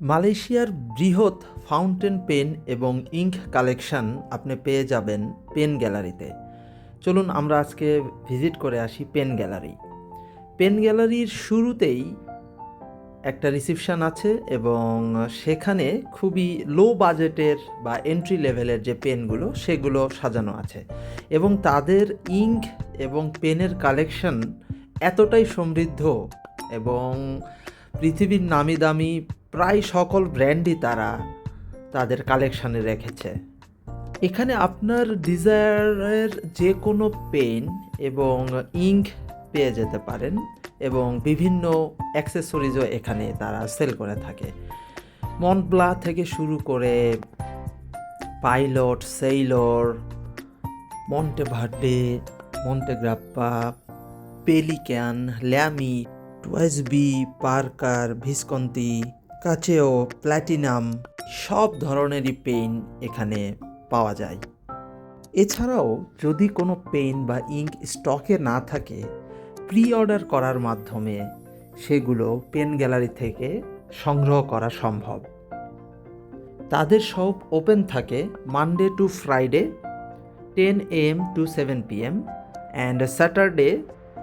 মালয়েশিয়ার বৃহৎ fountain pen এবং ইঙ্ক কালেকশন আপনি পেয়ে যাবেন পেন গ্যালারিতে। চলুন আমরা আজকে ভিজিট করে আসি পেন গ্যালারি। পেন গ্যালারির শুরুতেই একটা রিসিপশান আছে এবং সেখানে খুবই লো বাজেটের বা এন্ট্রি লেভেলের যে পেনগুলো, সেগুলো সাজানো আছে। এবং তাদের ইঙ্ক এবং পেনের কালেকশন এতটাই সমৃদ্ধ এবং পৃথিবীর নামি দামি প্রায় সকল ব্র্যান্ডই তারা তাদের কালেকশানে রেখেছে। এখানে আপনার ডিজায়ারের যে কোনো পেন এবং ইঙ্ক পেয়ে যেতে পারেন এবং বিভিন্ন অ্যাক্সেসরিজও এখানে তারা সেল করে থাকে। মন্টব্লা থেকে শুরু করে Pilot, Sailor Monte Verde Montegrappa, Pelikan, Lamy, TWSBI, Parker, Visconti Kaweco Platinum সব ধরনেরই পেইন এখানে পাওয়া যায়। এছাড়াও যদি কোনো পেন বা ইঙ্ক স্টকে না থাকে প্রি অর্ডার করার মাধ্যমে সেগুলো পেন গ্যালারি থেকে সংগ্রহ করা সম্ভব। তাদের সব ওপেন থাকে Monday to Friday, ten AM to seven PM and Saturday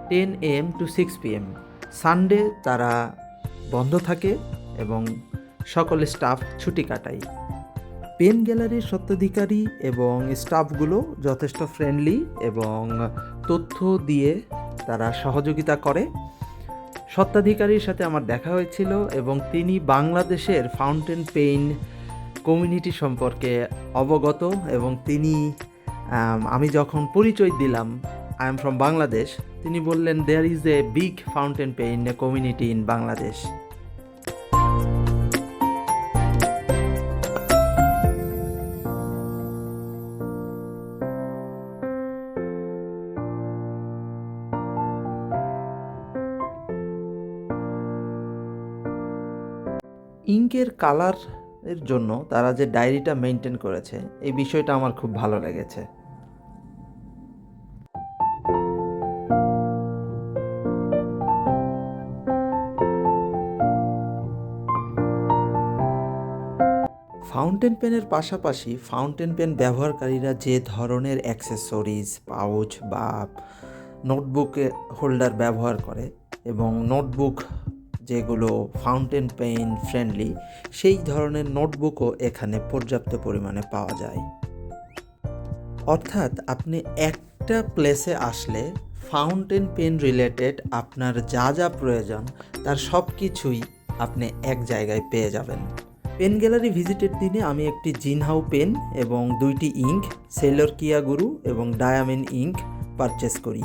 ten AM to six PM Sunday তারা বন্ধ থাকে। এবং সকল স্টাফ ছুটি কাটাই পেন গ্যালারির সত্ত্বাধিকারী এবং স্টাফগুলো যথেষ্ট ফ্রেন্ডলি এবং তথ্য দিয়ে তারা সহযোগিতা করে। সত্ত্বাধিকারীর সাথে আমার দেখা হয়েছিল এবং তিনি বাংলাদেশের ফাউন্টেন পেইন কমিউনিটি সম্পর্কে অবগত এবং তিনি, আমি যখন পরিচয় দিলাম আই এম ফ্রম বাংলাদেশ তিনি বললেন there is a big fountain pen community in Bangladesh ইঙ্কের কালারের জন্য তারা যে ডায়েরিটা মেনটেন করেছে, এই বিষয়টা আমার খুব ভালো লেগেছে। ফাউন্টেন পেনের পাশাপাশি ফাউন্টেন পেন ব্যবহারকারীরা যে ধরনের অ্যাক্সেসরিজ পাউচ বা নোটবুক হোল্ডার ব্যবহার করে এবং নোটবুক যেগুলো ফাউন্টেন পেন ফ্রেন্ডলি সেই ধরনের নোটবুকও এখানে পর্যাপ্ত পরিমাণে পাওয়া যায়। অর্থাৎ আপনি একটা প্লেসে আসলে ফাউন্টেন পেন রিলেটেড আপনার যা যা প্রয়োজন, তার সব কিছুই আপনি এক জায়গায় পেয়ে যাবেন। পেন গ্যালারি ভিজিটের দিনে আমি একটি জিনহাউ পেন এবং দুইটি ইঙ্ক সেলর কিয়া গুরু এবং ডায়ামিন ইঙ্ক পারচেস করি।